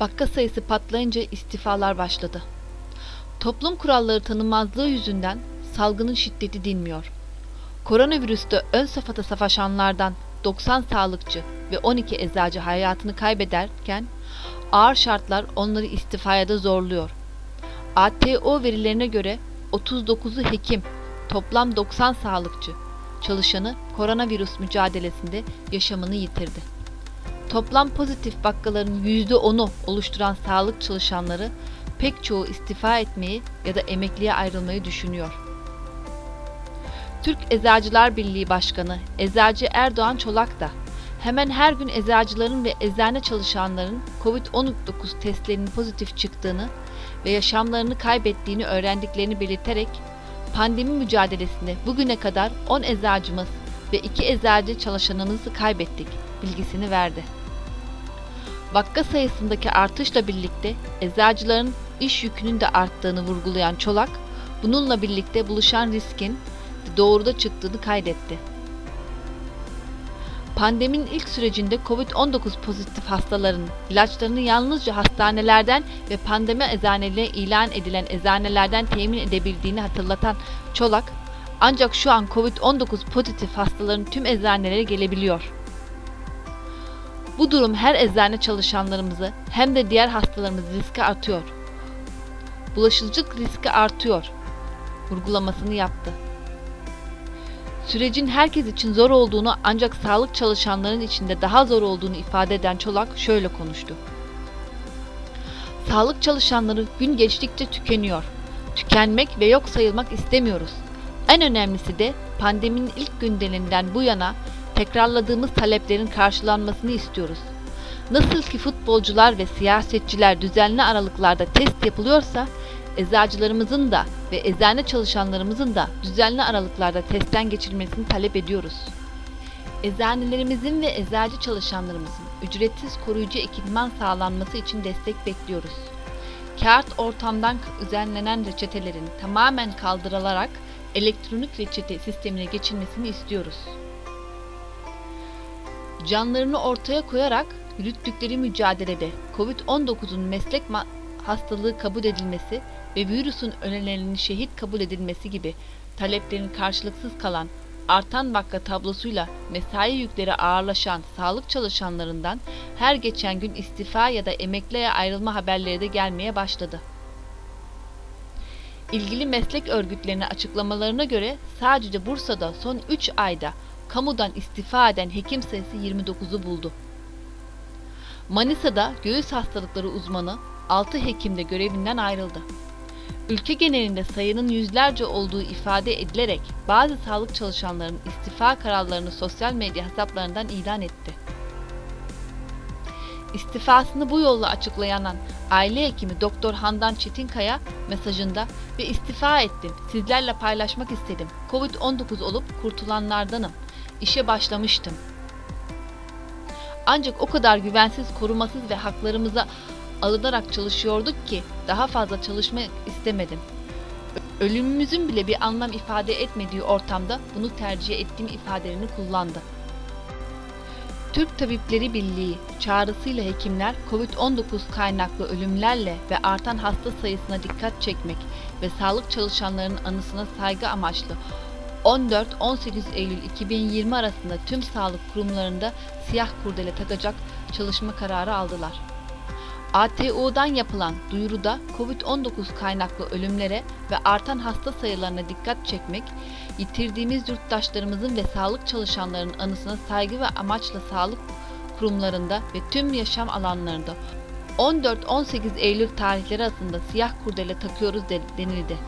Vaka sayısı patlayınca istifalar başladı. Toplum kuralları tanımazlığı yüzünden salgının şiddeti dinmiyor. Koronavirüste ön safhada savaşanlardan 90 sağlıkçı ve 12 eczacı hayatını kaybederken ağır şartlar onları istifaya da zorluyor. ATO verilerine göre 39'u hekim, toplam 90 sağlıkçı çalışanı koronavirüs mücadelesinde yaşamını yitirdi. Toplam pozitif vakaların %10'u oluşturan sağlık çalışanları pek çoğu istifa etmeyi ya da emekliye ayrılmayı düşünüyor. Türk Eczacılar Birliği Başkanı Eczacı Erdoğan Çolak da hemen her gün eczacıların ve eczane çalışanların COVID-19 testlerinin pozitif çıktığını ve yaşamlarını kaybettiğini öğrendiklerini belirterek pandemi mücadelesinde bugüne kadar 10 eczacımız ve 2 eczacı çalışanımızı kaybettik bilgisini verdi. Vaka sayısındaki artışla birlikte eczacıların iş yükünün de arttığını vurgulayan Çolak, bununla birlikte buluşan riskin doğruda çıktığını kaydetti. Pandeminin ilk sürecinde COVID-19 pozitif hastaların ilaçlarını yalnızca hastanelerden ve pandemi eczanelerine ilan edilen eczanelerden temin edebildiğini hatırlatan Çolak, ancak şu an COVID-19 pozitif hastaların tüm eczanelere gelebiliyor. Bu durum her eczane çalışanlarımızı hem de diğer hastalarımızı riske atıyor. Bulaşıcılık riski artıyor. Vurgulamasını yaptı. Sürecin herkes için zor olduğunu ancak sağlık çalışanların içinde daha zor olduğunu ifade eden Çolak şöyle konuştu. Sağlık çalışanları gün geçtikçe tükeniyor. Tükenmek ve yok sayılmak istemiyoruz. En önemlisi de pandeminin ilk günlerinden bu yana tekrarladığımız taleplerin karşılanmasını istiyoruz. Nasıl ki futbolcular ve siyasetçiler düzenli aralıklarda test yapılıyorsa, eczacılarımızın da ve eczane çalışanlarımızın da düzenli aralıklarda testten geçirilmesini talep ediyoruz. Eczanelerimizin ve eczacı çalışanlarımızın ücretsiz koruyucu ekipman sağlanması için destek bekliyoruz. Kağıt ortamdan düzenlenen reçetelerin tamamen kaldırılarak elektronik reçete sistemine geçilmesini istiyoruz canlarını ortaya koyarak yürüttükleri mücadelede COVID-19'un meslek hastalığı kabul edilmesi ve virüsün önerilerinin şehit kabul edilmesi gibi taleplerin karşılıksız kalan artan vaka tablosuyla mesai yükleri ağırlaşan sağlık çalışanlarından her geçen gün istifa ya da emekliye ayrılma haberleri de gelmeye başladı. İlgili meslek örgütlerinin açıklamalarına göre sadece Bursa'da son 3 ayda kamudan istifa eden hekim sayısı 29'u buldu. Manisa'da göğüs hastalıkları uzmanı 6 hekim de görevinden ayrıldı. Ülke genelinde sayının yüzlerce olduğu ifade edilerek bazı sağlık çalışanlarının istifa kararlarını sosyal medya hesaplarından ilan etti. İstifasını bu yolla açıklayan aile hekimi Doktor Handan Çetinkaya mesajında ve istifa ettim. Sizlerle paylaşmak istedim. Covid-19 olup kurtulanlardanım işe başlamıştım. Ancak o kadar güvensiz, korumasız ve haklarımıza alınarak çalışıyorduk ki daha fazla çalışmak istemedim. Ölümümüzün bile bir anlam ifade etmediği ortamda bunu tercih ettiğim ifadelerini kullandı. Türk Tabipleri Birliği çağrısıyla hekimler COVID-19 kaynaklı ölümlerle ve artan hasta sayısına dikkat çekmek ve sağlık çalışanlarının anısına saygı amaçlı 14-18 Eylül 2020 arasında tüm sağlık kurumlarında siyah kurdele takacak çalışma kararı aldılar. ATU'dan yapılan duyuruda COVID-19 kaynaklı ölümlere ve artan hasta sayılarına dikkat çekmek, yitirdiğimiz yurttaşlarımızın ve sağlık çalışanlarının anısına saygı ve amaçla sağlık kurumlarında ve tüm yaşam alanlarında 14-18 Eylül tarihleri arasında siyah kurdele takıyoruz denildi.